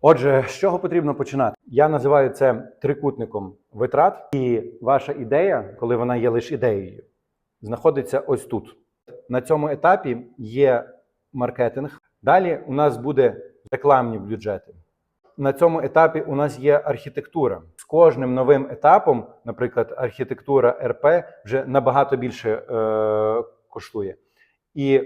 Отже, з чого потрібно починати? Я називаю це трикутником витрат, і ваша ідея, коли вона є лише ідеєю, знаходиться ось тут. На цьому етапі є маркетинг. Далі у нас буде рекламні бюджети. На цьому етапі у нас є архітектура. З кожним новим етапом, наприклад, архітектура РП вже набагато більше е, коштує. І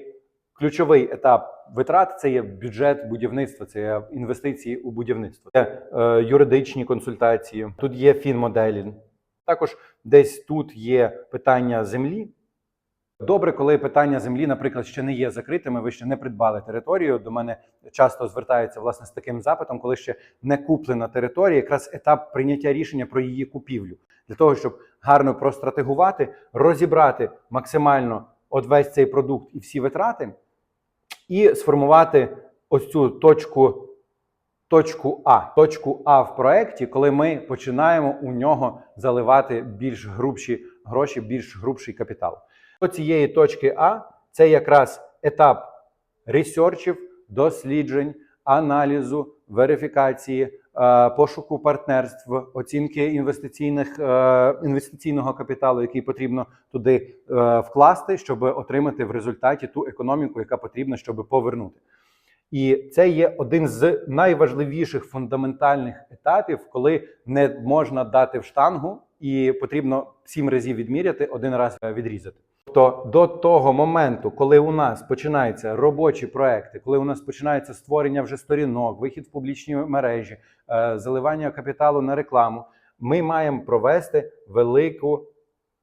ключовий етап витрат це є бюджет будівництва, це є інвестиції у будівництво, це е, юридичні консультації. Тут є фінмоделі. Також десь тут є питання землі. Добре, коли питання землі, наприклад, ще не є закритими, ви ще не придбали територію. До мене часто звертаються власне з таким запитом, коли ще не куплена територія, якраз етап прийняття рішення про її купівлю, для того, щоб гарно простратегувати, розібрати максимально от весь цей продукт і всі витрати, і сформувати ось цю точку. Точку А, точку А в проєкті, коли ми починаємо у нього заливати більш грубші гроші, більш грубший капітал. До цієї точки А це якраз етап ресерчів, досліджень, аналізу, верифікації, пошуку партнерств, оцінки інвестиційних е, інвестиційного капіталу, який потрібно туди е, вкласти, щоб отримати в результаті ту економіку, яка потрібна, щоб повернути. І це є один з найважливіших фундаментальних етапів, коли не можна дати в штангу, і потрібно сім разів відміряти, один раз е, відрізати. Тобто до того моменту, коли у нас починаються робочі проекти, коли у нас починається створення вже сторінок, вихід в публічні мережі, е, заливання капіталу на рекламу, ми маємо провести велику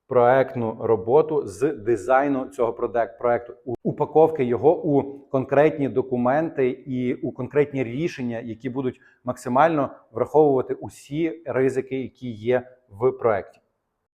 проектну роботу з дизайну цього проекту, упаковки його у конкретні документи і у конкретні рішення, які будуть максимально враховувати усі ризики, які є в проекті.